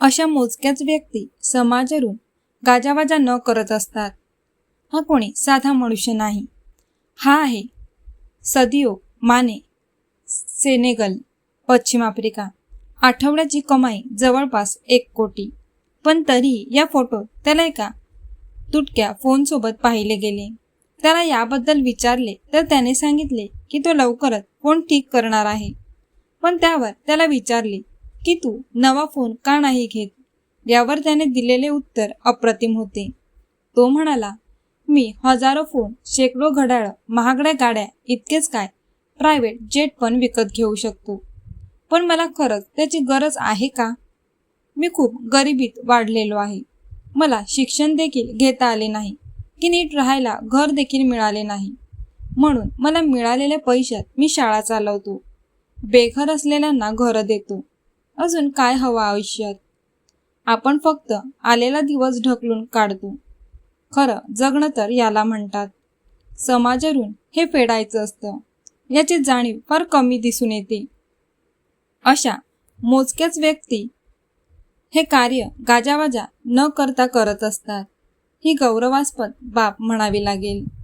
अशा मोजक्याच व्यक्ती समाजरून गाजावाजा न करत असतात. हा कोणी साधा मनुष्य नाही. हा आहे सदिओ माने सेनेगल पश्चिम आफ्रिका. आठवड्याची कमाई जवळपास एक कोटी. पण तरीही या फोटोत त्याला एका तुटक्या फोनसोबत पाहिले गेले. त्याला याबद्दल विचारले तर त्याने सांगितले की तो लवकरच फोन ठीक करणार आहे. पण त्यावर त्याला विचारले की तू नवा फोन का नाही घेत? यावर त्याने दिलेले उत्तर अप्रतिम होते. तो म्हणाला मी हजारो फोन शेकडो घड्याळ महागड्या गाड्या इतकेच काय? प्रायव्हेट जेट पण विकत घेऊ शकतो. पण मला खरंच त्याची गरज आहे का? मी खूप गरिबीत वाढलेलो आहे. मला शिक्षण देखील घेता आले नाही की नीट राहायला घर देखील मिळाले नाही. म्हणून मला मिळालेल्या पैशात मी शाळा चालवतो. बेघर असलेल्यांना घरं देतो. अजून काय हवं आयुष्यात? आपण फक्त आलेला दिवस ढकलून काढतो. खरं जगणं तर याला म्हणतात. समाजारून हे फेडायचं असतं. याची जाणीव फार कमी दिसून येते. अशा मोजक्याच व्यक्ती हे कार्य गाजावाजा न करता करत असतात. ही गौरवास्पद बाब म्हणावी लागेल.